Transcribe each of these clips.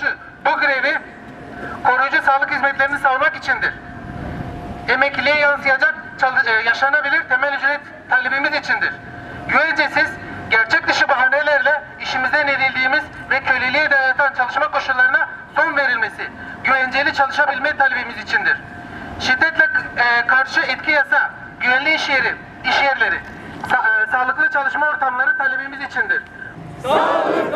karşı bu grevi koruyucu sağlık hizmetlerini savunmak içindir. Emekliliğe yansıyacak e, yaşanabilir temel ücret talebimiz içindir. Güvencesiz, gerçek dışı bahanelerle işimizden edildiğimiz ve köleliğe dayatan çalışma koşullarına son verilmesi, güvenceli çalışabilme talebimiz içindir. Şiddetle e, karşı etki yasa, güvenli iş yeri, iş yerleri, sa- e, sağlıklı çalışma ortamları talebimiz içindir. Covid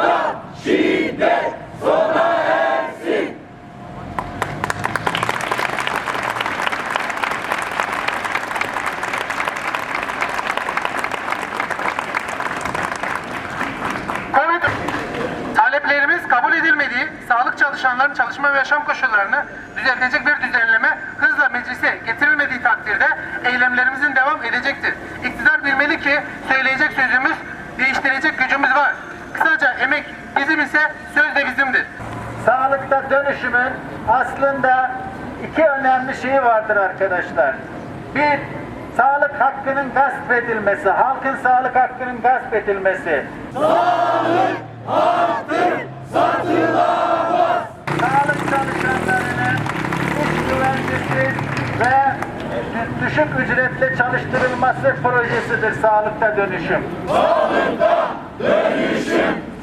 taleplerimiz kabul edilmediği sağlık çalışanların çalışma ve yaşam koşullarını düzeltecek bir düzenleme hızla meclise getirilmediği takdirde eylemlerimizin devam edecektir. İktidar bilmeli ki söyleyecek sözümüz, değiştirecek gücümüz var. Kısaca emek bizim ise söz de bizimdir. Sağlıkta dönüşümün aslında iki önemli şeyi vardır arkadaşlar. Bir, sağlık hakkının gasp edilmesi, halkın sağlık hakkının gasp edilmesi. Sağlık hakkı satılamaz. Sağlık çalışanlarının iş güvencesiz ve düşük ücretle çalıştırılması projesidir sağlıkta dönüşüm. Sağlıkta dönüşüm sona